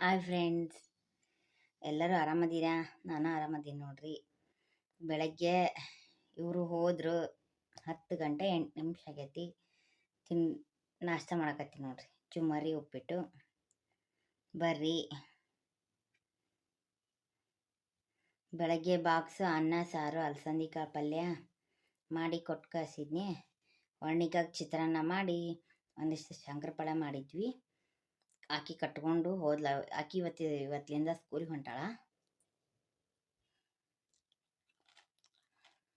Hi friends ಎಲ್ಲರೂ ಆರಾಮದೀರಾ? ನಾನು ಆರಾಮದೀನಿ ನೋಡ್ರಿ. ಬೆಳಗ್ಗೆ ಇವರು ಹೋದರು ಹತ್ತು ಗಂಟೆ ಎಂಟು ನಿಮಿಷ ಆಗೈತಿ. ತಿನ್, ನಾಷ್ಟ ಮಾಡಕತ್ತೀನಿ ನೋಡ್ರಿ. ಚುಮ್ಮರಿ ಉಪ್ಪಿಟ್ಟು. ಬರ್ರಿ. ಬೆಳಗ್ಗೆ ಬಾಕ್ಸ್, ಅನ್ನ, ಸಾರು ಅಲಸಂದಿ ಕಾಳು ಪಲ್ಯ ಮಾಡಿ ಕೊಟ್ಟು ಕಳಿಸಿದ್ನಿ ಒಣ್ಣಿಗಾಗಿ ಚಿತ್ರಾನ್ನ ಮಾಡಿ ಒಂದಿಷ್ಟು ಶಂಕರಪಳೆ ಮಾಡಿದ್ವಿ. ಆಕಿ ಕಟ್ಕೊಂಡು ಹೋದ್ಲ, ಆಕಿ ಇವತ್ತಿ ಇವತ್ತಿಂದ ಸ್ಕೂಲಿಗೆ ಹೊಂಟಾಳ.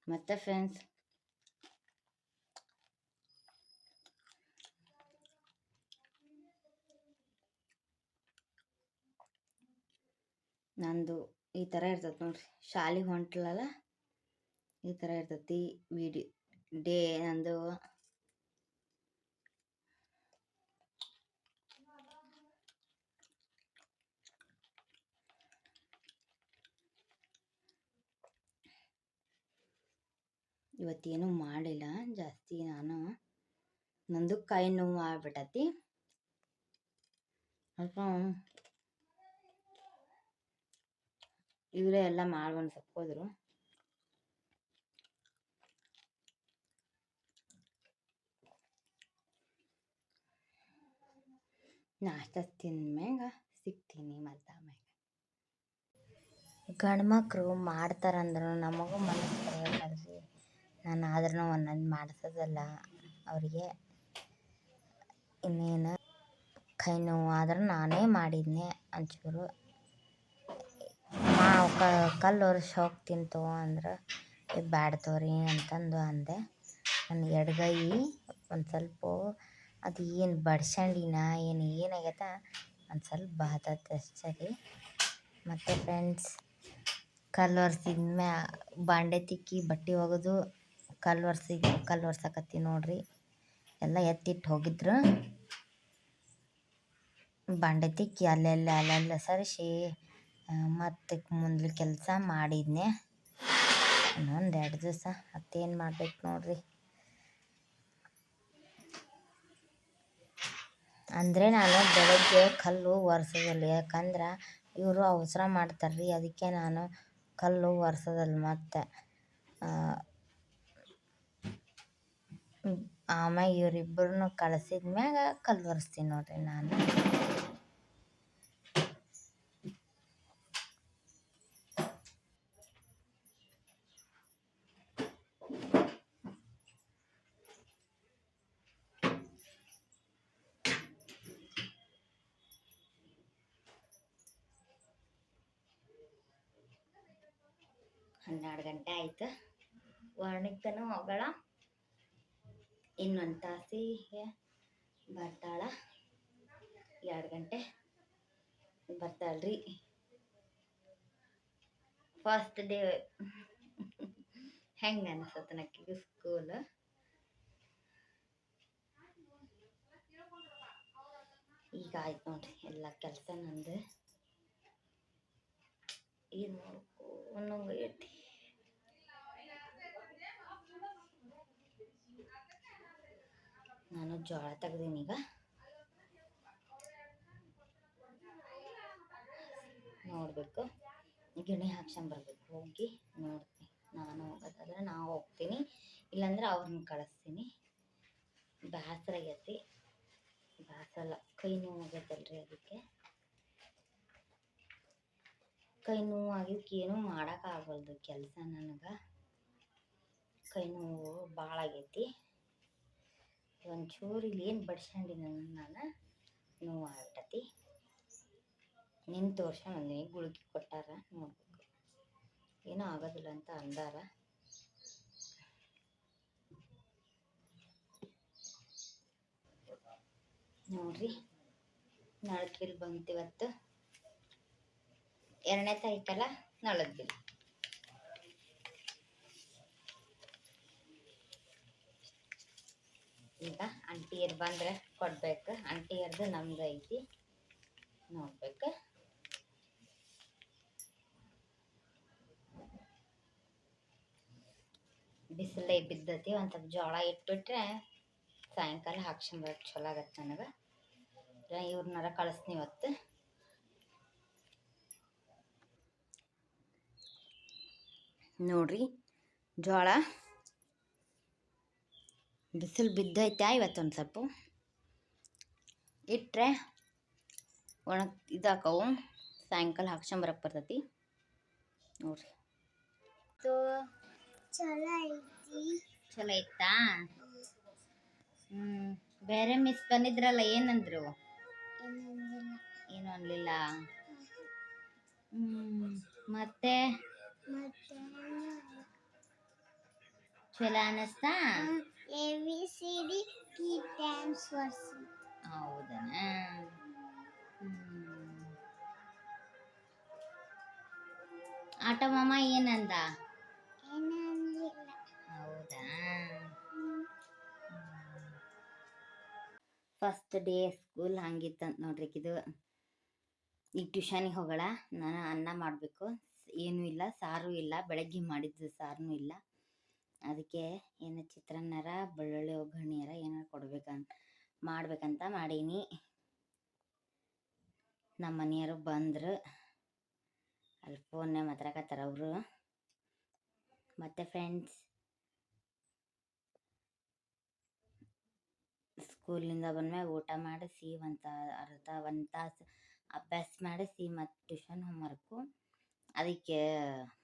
ಮತ್ತೆ ಫ್ರೆಂಡ್ಸ್ ನಂದು ಈ ಥರ ಇರ್ತೈತೆ ನೋಡ್ರಿ. ಶಾಲೆಗೆ ಹೊಂಟ್ಲಲ್ಲ, ಈ ಥರ ಇರ್ತೈತಿ. ವಿಡಿಯೋ ಡೇ ನಂದು ಇವತ್ತೇನು ಮಾಡಿಲ್ಲ. ಜಾಸ್ತಿ ನಾನು ನಂದು ಕೈ ನೋವು ಆಗ್ಬಿಟ್ಟತಿ ಸ್ವಲ್ಪ ಇವರೇ ಎಲ್ಲ ಮಾಡ್ಕೊಂಡು ಸಕ್ಕೋದ್ರು ನಾಷ್ಟ ತಿಂದ್ಮ್ಯಾಗ ಸಿಗ್ತೀನಿ ಮತ್ತೆ ಆಮ್ಯಾಗ ಗಂಡ್ಮಕ್ಳು ಮಾಡ್ತಾರಂದ್ರು ನಮಗೂ ಮನಸ್ಸು ನಾನು ಆದ್ರೂ ಒಂದೊಂದು ಮಾಡ್ಸೋದಲ್ಲ ಅವರಿಗೆ. ಇನ್ನೇನು ಕೈ ನೋವು ಆದ್ರೆ ನಾನೇ ಮಾಡಿದ್ನೆ ಅಂಚೂರು ಮಾ ಕಲ್ಲು ಒರೆಸಿ ಹೋಗ್ತೀನಿ ತಗೋ ಅಂದ್ರೆ. ಬ್ಯಾಡ ತಗೋರಿ ಅಂತಂದು ಅಂದೆ. ನನ್ನ ಎಡಗೈ ಒಂದು ಸ್ವಲ್ಪ ಅದು ಏನು ಬಡ್ಸಂಡಿನ, ಏನು ಏನಾಗೈತ ಒಂದು ಸ್ವಲ್ಪ ಬಾತತ್ತೆ ಅಷ್ಟೇ ರೀ ಮತ್ತು ಫ್ರೆಂಡ್ಸ್ ಕಲ್ಲು ಒರೆಸಿದ ಮ್ಯಾ ಬಾಂಡೆ ತಿಕ್ಕಿ ಬಟ್ಟೆ ಒಗೆದು ಕಲ್ಲು ಒರ್ಸಿಗೆ, ಕಲ್ಲು ಒರ್ಸಕತ್ತೀನಿ ನೋಡ್ರಿ. ಎಲ್ಲ ಎತ್ತಿಟ್ಟು ಹೋಗಿದ್ರು. ಬಾಂಡೆ ತಿಕ್ಕಿ ಅಲ್ಲೆಲ್ಲ ಅಲ್ಲೆಲ್ಲ ಸರಿಸಿ ಮತ್ತೆ ಮುಂದೆ ಕೆಲಸ ಮಾಡಿದ್ನೆ. ಇನ್ನೊಂದು ಎರಡು ದಿವಸ ಮತ್ತೇನು ಮಾಡ್ಬೇಕು ನೋಡ್ರಿ. ಅಂದರೆ ನಾನು ಬೆಳಗ್ಗೆ ಕಲ್ಲು ಒರೆಸೋದಿಲ್ಲ, ಯಾಕಂದ್ರೆ ಇವರು ಅವಸರ ಮಾಡ್ತಾರೆ ರೀ ಅದಕ್ಕೆ ನಾನು ಕಲ್ಲು ಒರೆಸೋದಲ್ಲ ಮತ್ತೆ. ಆಮ್ಯಾಗ ಇವರಿಬ್ಬರನ್ನು ಕಳಿಸಿದ ಮ್ಯಾಗ ಕಲ್ವರ್ಸ್ತೀನಿ ನೋಡ್ರಿ ನಾನು. ಹನ್ನೆರಡು ಗಂಟೆ ಆಯ್ತು. ವರ್ಣಿಕ್ತನೂ ಹೋಗೋಣ ಇನ್ನೊಂದು ತಾಸಿಗೆ ಬರ್ತಾಳ. ಎರಡು ಗಂಟೆ ಬರ್ತಾಳ್ರಿ. ಫಸ್ಟ್ ಡೇ ಹೆಂಗೆ ಅನಿಸುತ್ತೆ ನಕ್ಕಿಗೆ ಸ್ಕೂಲ್ ಈಗ ಆಯ್ತು ನೋಡ್ರಿ ಎಲ್ಲ ಕೆಲಸ ನಂದು. ಏನು ಮಾಡ್ಕೊ ಒಂದೊಂದು ಐತಿ. ನಾನು ಜೋಳ ತೆಗ್ದೀನಿ ಈಗ. ನೋಡಬೇಕು. ಗಿಣಿ ಹಾಕ್ಸ್ಕೊಂಬರ್ಬೇಕು ಹೋಗಿ ನೋಡ್ತೀನಿ. ನಾನು ಹೋಗೋದಾದ್ರೆ ನಾವು ಹೋಗ್ತೀನಿ. ಇಲ್ಲಾಂದ್ರೆ ಅವ್ರನ್ನ ಕಳಿಸ್ತೀನಿ. ಬೇಸರ ಆಗೈತಿ. ಕೈ ನೋವು ಆಗೈತಲ್ರಿ ಅದಕ್ಕೆ. ಕೈ ನೋವು ಆಗಿದ್ದಕ್ಕೆ ಏನೂ ಮಾಡೋಕ್ಕಾಗಲ್ದು ಕೆಲಸ ನನಗೆ. ಕೈ ನೋವು ಭಾಳ ಆಗೈತಿ. ಒಂಚೂರು ಇಲ್ಲಿ ಏನು ಬಡ್ಸ್ಕೊಂಡಿನ ನಾನು ನೋವು ಆಗ್ಬಿಟ್ಟತಿ ನಿನ್ನ ತೋರ್ಸ್ಕೊಂಬಂದಿನಿ ಗುಳಿಗೆ ಕೊಟ್ಟಾರ ನೋಡ್ಬೇಕು ಏನೂ ಆಗೋದಿಲ್ಲ ಅಂತ ಅಂದಾರ. ನೋಡ್ರಿ ನಾಳೆ ಬಿಲ್ ಬಂತಿವತ್ತು ಎರಡನೇ ತಾರೀಕಲ್ಲ ನಾಳದ ಬಿಲ್ ಈಗ ಅಂಟಿಯರ್ ಬಂದರೆ ಕೊಡ್ಬೇಕು. ಅಂಟಿಯರ್ದು ನಮ್ದು ಐತಿ. ನೋಡ್ಬೇಕು. ಬಿಸಿಲೇ ಬಿದ್ದತಿ, ಒಂದು ಸ್ವಲ್ಪ ಜೋಳ ಇಟ್ಬಿಟ್ರೆ ಸಾಯಂಕಾಲ ಹಾಕ್ಸ್ಕೊಂಬರಕ್ಕೆ ಚಲೋ ಆಗತ್ತೆ ನನಗೆ. ಇವ್ರನ್ನಾರ ಕಳಿಸ್ತೀನಿ ಇವತ್ತು. ನೋಡ್ರಿ, ಜೋಳ. ಬಿಸಿಲು ಬಿದ್ದೈತೆ ಇವತ್ತೊಂದು ಸ್ವಲ್ಪ ಇಟ್ಟರೆ ಒಣಗ್ ಇದಾಕವು. ಸಾಯಂಕಾಲ ಹಾಕ್ಸ್ಕೊಂಬರಕ್ಕೆ ಬರ್ತೈತಿ. ನೋಡ್ರಿ. ಚಲೋ ಐತಿ. ಚಲೋ ಐತಾ? ಹ್ಞೂ ಬೇರೆ ಮಿಸ್ ಬಂದಿದ್ರಲ್ಲ ಏನಂದ್ರು? ಏನು ಅನ್ಲಿಲ್ಲ? ಹ್ಞೂ ಮತ್ತೆ? ಮತ್ತೆ? ಚಲೋ ಅನ್ನಿಸ್ತಾ ಎ ವಿ ಸಿ ಡಿ ಕೀ ಟೈಮ್ಸ್ ವರ್ಸ್ ಹೌದಾ ಹ್ಮ್. ಆಟ ಮಾಮ ಏನಂದ? ಹೌದಾ? ಫಸ್ಟ್ ಡೇ ಸ್ಕೂಲ್ ಹಂಗಿತ್ತಂತ ನೋಡ್ರಿ ಇದು. ಈಗ ಟ್ಯೂಷನಿಗೆ ಹೋಗೋಣ ನಾನು ಅನ್ನ ಮಾಡಬೇಕು. ಏನೂ ಇಲ್ಲ, ಸಾರು ಇಲ್ಲ, ಬೆಳಗ್ಗೆ ಮಾಡಿದ್ದು ಸಾರು ಇಲ್ಲ. ಅದಕ್ಕೆ ಏನು ಚಿತ್ರಾನ್ನರ, ಬೆಳ್ಳುಳ್ಳಿ ಒಗ್ಗರಣೆಯರ ಏನಾರು ಕೊಡ್ಬೇಕಂತ, ಮಾಡ್ಬೇಕಂತ ಮಾಡೀನಿ. ನಮ್ಮ ಮನೆಯವರು ಬಂದರು. ಅಲ್ಲಿ ಫೋನ್ನೇ ಮಾತಾಡಕತ್ತಾರ ಅವರು. ಮತ್ತು ಫ್ರೆಂಡ್ಸ್ ಸ್ಕೂಲಿಂದ ಬಂದ್ಮ್ಯಾಗ ಊಟ ಮಾಡಿಸಿ ಒಂದು ಅರ್ಧ, ಒಂದು ತಾಸು ಅಭ್ಯಾಸ ಮಾಡಿಸಿ ಮತ್ತು ಟ್ಯೂಷನ್ ಹೋಮ್ವರ್ಕು ಅದಕ್ಕೆ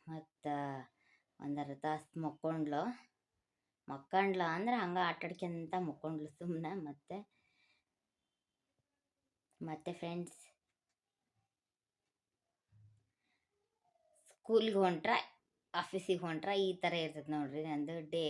ಮತ್ತು ಒಂದು ಅರ್ಧ ತಾಸು ಮಕ್ಕೊಂಡ್ಲು ಮಕ್ಕಂಡ್ಲ ಅಂದ್ರೆ ಹಂಗೆ ಆಟಾಡ್ಕೊಂತ ಮಕ್ಕೊಂಡ್ಲು ಸುಮ್ಮನೆ ಮತ್ತೆ ಮತ್ತೆ ಫ್ರೆಂಡ್ಸ್ ಸ್ಕೂಲ್ಗೆ ಹೊಂಟ್ರೆ ಆಫೀಸಿಗೆ ಹೊಂಟ್ರೆ ಈ ಥರ ಇರ್ತದೆ ನೋಡ್ರಿ ನಂದು ಡೇ